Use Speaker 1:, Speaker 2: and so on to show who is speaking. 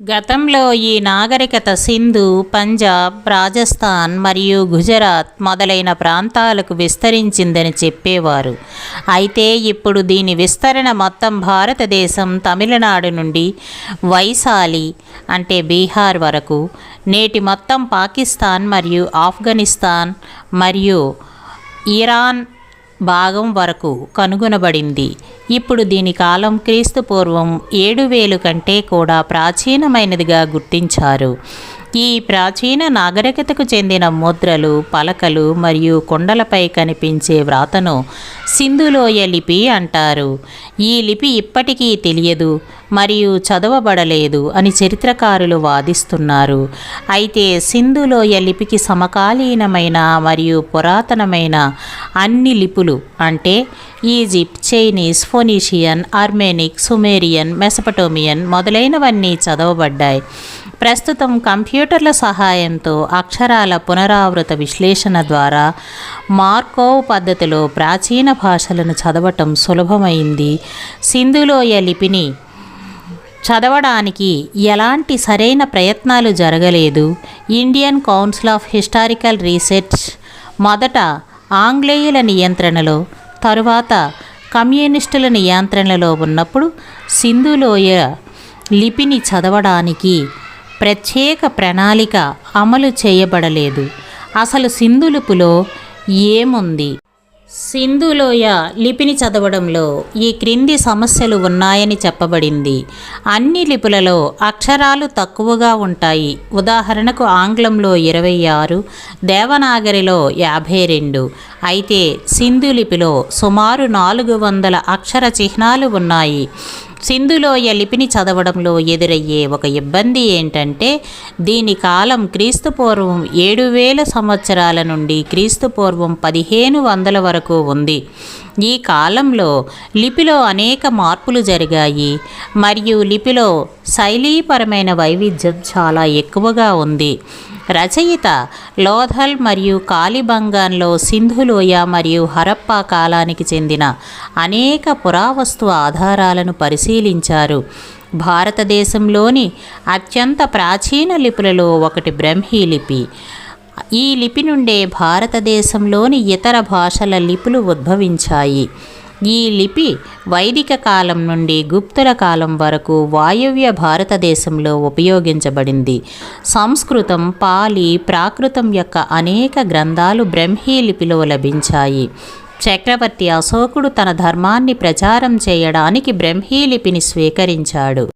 Speaker 1: గతంలో ఈ నాగరికత సింధు పంజాబ్ రాజస్థాన్ మరియు గుజరాత్ మొదలైన ప్రాంతాలకు విస్తరించిందని చెప్పేవారు. అయితే ఇప్పుడు దీని విస్తరణ మొత్తం భారతదేశం తమిళనాడు నుండి వైశాలి అంటే బీహార్ వరకు నేటి మొత్తం పాకిస్తాన్ మరియు ఆఫ్ఘనిస్తాన్ మరియు ఇరాన్ భాగం వరకు కనుగొనబడింది. ఇప్పుడు దీని కాలం క్రీస్తు పూర్వం ఏడు వేలు కంటే కూడా ప్రాచీనమైనదిగా గుర్తించారు. ఈ ప్రాచీన నాగరికతకు చెందిన ముద్రలు పలకలు మరియు కొండలపై కనిపించే వ్రాతను సింధులోయ లిపి అంటారు. ఈ లిపి ఇప్పటికీ తెలియదు మరియు చదవబడలేదు అని చరిత్రకారులు వాదిస్తున్నారు. అయితే సింధులోయ లిపికి సమకాలీనమైన మరియు పురాతనమైన అన్ని లిపులు అంటే Egypt Chinese Phoenician Aramaic Sumerian Mesopotamian మొదలైనవన్నీ చదవబడ్డాయి. ప్రస్తుతం కంప్యూటర్ల సహాయంతో అక్షరాల పునరావృత విశ్లేషణ ద్వారా మార్కోవ్ పద్ధతిలో ప్రాచీన భాషలను చదవటం సులభమైంది. సింధులోయ లిపిని చదవడానికి ఎలాంటి సరైన ప్రయత్నాలు జరగలేదు. Indian council of historical research మొదట ఆంగ్లేయుల నియంత్రణలో తరువాత కమ్యూనిస్టుల నియంత్రణలో ఉన్నప్పుడు సింధులోయ లిపిని చదవడానికి ప్రత్యేక ప్రణాళిక అమలు చేయబడలేదు. అసలు సింధులుపులో ఏముంది? సింధులోయ లిపిని చదవడంలో ఈ క్రింది సమస్యలు ఉన్నాయని చెప్పబడింది. అన్ని లిపులలో అక్షరాలు తక్కువగా ఉంటాయి. ఉదాహరణకు ఆంగ్లంలో ఇరవై ఆరు దేవనాగరిలో యాభై రెండు అయితే సింధు లిపిలో సుమారు నాలుగు వందల అక్షర చిహ్నాలు ఉన్నాయి. సింధులోయ లిపిని చదవడంలో ఎదురయ్యే ఒక ఇబ్బంది ఏంటంటే దీని కాలం క్రీస్తుపూర్వం ఏడు వేల సంవత్సరాల నుండి క్రీస్తుపూర్వం పదిహేను వందల వరకు ఉంది. ఈ కాలంలో లిపిలో అనేక మార్పులు జరిగాయి. మరియు లిపిలో శైలీపరమైన వైవిధ్యం చాలా ఎక్కువగా ఉంది. రచయిత లోథల్ మరియు కాలిబంగాన్లో సింధులోయ మరియు హరప్పా కాలానికి చెందిన అనేక పురావస్తు ఆధారాలను పరిశీలించారు. భారతదేశంలోని అత్యంత ప్రాచీన లిపులలో ఒకటి బ్రహ్మీ లిపి. ఈ లిపి నుండే భారతదేశంలోని ఇతర భాషల లిపులు ఉద్భవించాయి. ఈ లిపి వైదిక కాలం నుండి గుప్తుల కాలం వరకు వాయువ్య భారతదేశంలో ఉపయోగించబడింది. సంస్కృతం పాలి ప్రాకృతం యొక్క అనేక గ్రంథాలు బ్రహ్మీ లిపిలో లభించాయి. చక్రవర్తి అశోకుడు తన ధర్మాన్ని ప్రచారం చేయడానికి బ్రహ్మీ లిపిని స్వీకరించాడు.